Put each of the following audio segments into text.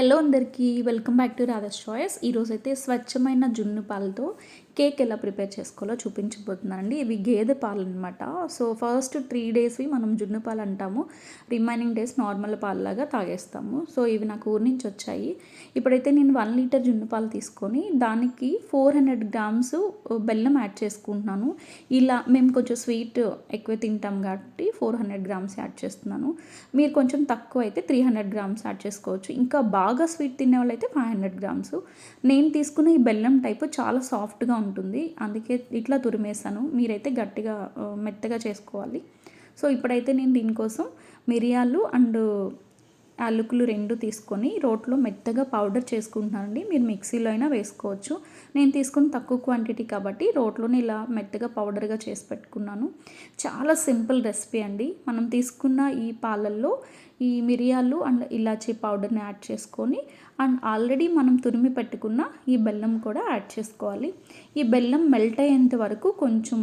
Hello అందరికీ welcome back to Radha's choice. ఈరోజు అయితే స్వచ్ఛమైన జున్ను పాలతో కేక్ ఎలా ప్రిపేర్ చేసుకోవాలో చూపించబోతున్నానండి. ఇవి గేదె పాలు అనమాట సో ఫస్ట్ త్రీ డేస్వి మనం జున్ను పాలు అంటాము. రిమైనింగ్ డేస్ నార్మల్ పాలలాగా తాగేస్తాము. సో ఇవి నాకు ఊరి నుంచి వచ్చాయి. ఇప్పుడైతే నేను వన్ లీటర్ జున్ను పాలు తీసుకొని దానికి ఫోర్ హండ్రెడ్ గ్రామ్స్ బెల్లం యాడ్ చేసుకుంటున్నాను. ఇలా మేము కొంచెం స్వీట్ ఎక్కువ తింటాం కాబట్టి ఫోర్ హండ్రెడ్ గ్రామ్స్ యాడ్ చేస్తున్నాను. మీరు కొంచెం తక్కువ అయితే త్రీ హండ్రెడ్ గ్రామ్స్ యాడ్ చేసుకోవచ్చు. ఇంకా బాగా స్వీట్ తినే వాళ్ళైతే ఫైవ్ హండ్రెడ్ గ్రామ్స్. నేను తీసుకున్న ఈ బెల్లం టైపు చాలా సాఫ్ట్గా ఉంటుంది. అందుకే ఇట్లా తురిమేసాను మీరైతే గట్టిగా మెత్తగా చేసుకోవాలి. సో ఇప్పుడైతే నేను దీనికోసం మిరియాలు అండ్ యాలకులు రెండు తీసుకొని రోట్లో మెత్తగా పౌడర్ చేసుకుంటున్నానండి. మీరు మిక్సీలో అయినా వేసుకోవచ్చు. నేను తీసుకుని తక్కువ క్వాంటిటీ కాబట్టి రోట్లోనే ఇలా మెత్తగా పౌడర్గా చేసి పెట్టుకున్నాను. చాలా సింపుల్ రెసిపీ అండి. మనం తీసుకున్న ఈ పాలల్లో ఈ మిరియాలు అండ్ ఇలాచీ పౌడర్ని యాడ్ చేసుకొని అండ్ ఆల్రెడీ మనం తురిమి పెట్టుకున్న ఈ బెల్లం కూడా యాడ్ చేసుకోవాలి. ఈ బెల్లం మెల్ట్ అయ్యేంత వరకు కొంచెం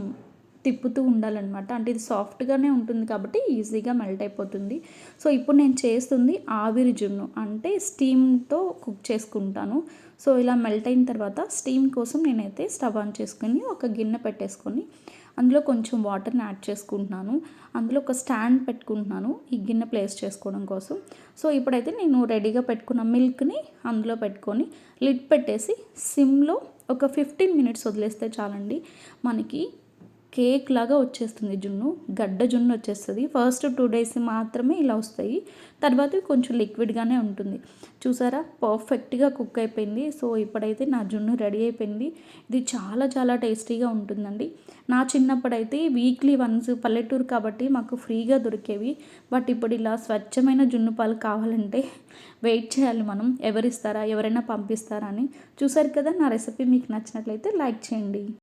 తిప్పుతూ ఉండాలన్నమాట. అంటే ఇది సాఫ్ట్గానే ఉంటుంది కాబట్టి ఈజీగా మెల్ట్ అయిపోతుంది. సో ఇప్పుడు నేను చేస్తుంది ఆవిరి జున్ను. అంటే స్టీమ్తో కుక్ చేసుకుంటాను. సో ఇలా మెల్ట్ అయిన తర్వాత స్టీమ్ కోసం నేనైతే స్టవ్ ఆన్ చేసుకుని ఒక గిన్నె పెట్టేసుకొని అందులో కొంచెం వాటర్ని యాడ్ చేసుకుంటున్నాను. అందులో ఒక స్టాండ్ పెట్టుకుంటున్నాను ఈ గిన్నె ప్లేస్ చేసుకోవడం కోసం. సో ఇప్పుడైతే నేను రెడీగా పెట్టుకున్న మిల్క్ని అందులో పెట్టుకొని లిడ్ పెట్టేసి సిమ్లో ఒక ఫిఫ్టీన్ మినిట్స్ వదిలేస్తే చాలండి. మనకి కేక్ లాగా వచ్చేస్తుంది జున్ను గడ్డ జున్ను వచ్చేస్తుంది. ఫస్ట్ టూ డేస్ మాత్రమే ఇలా వస్తాయి. తర్వాత కొంచెం లిక్విడ్గానే ఉంటుంది. చూసారా? పర్ఫెక్ట్గా కుక్ అయిపోయింది. సో ఇప్పుడైతే నా జున్ను రెడీ అయిపోయింది. ఇది చాలా చాలా టేస్టీగా ఉంటుందండి. నా చిన్నప్పుడైతే వీక్లీ వన్స్ పల్లెటూరు కాబట్టి మాకు ఫ్రీగా దొరికేవి. బట్ ఇప్పుడు ఇలా స్వచ్ఛమైన జున్ను పాలు కావాలంటే వెయిట్ చేయాలి మనం. ఎవరిస్తారా? ఎవరైనా పంపిస్తారా అని. చూసారు కదా? నా రెసిపీ మీకు నచ్చినట్లయితే లైక్ చేయండి.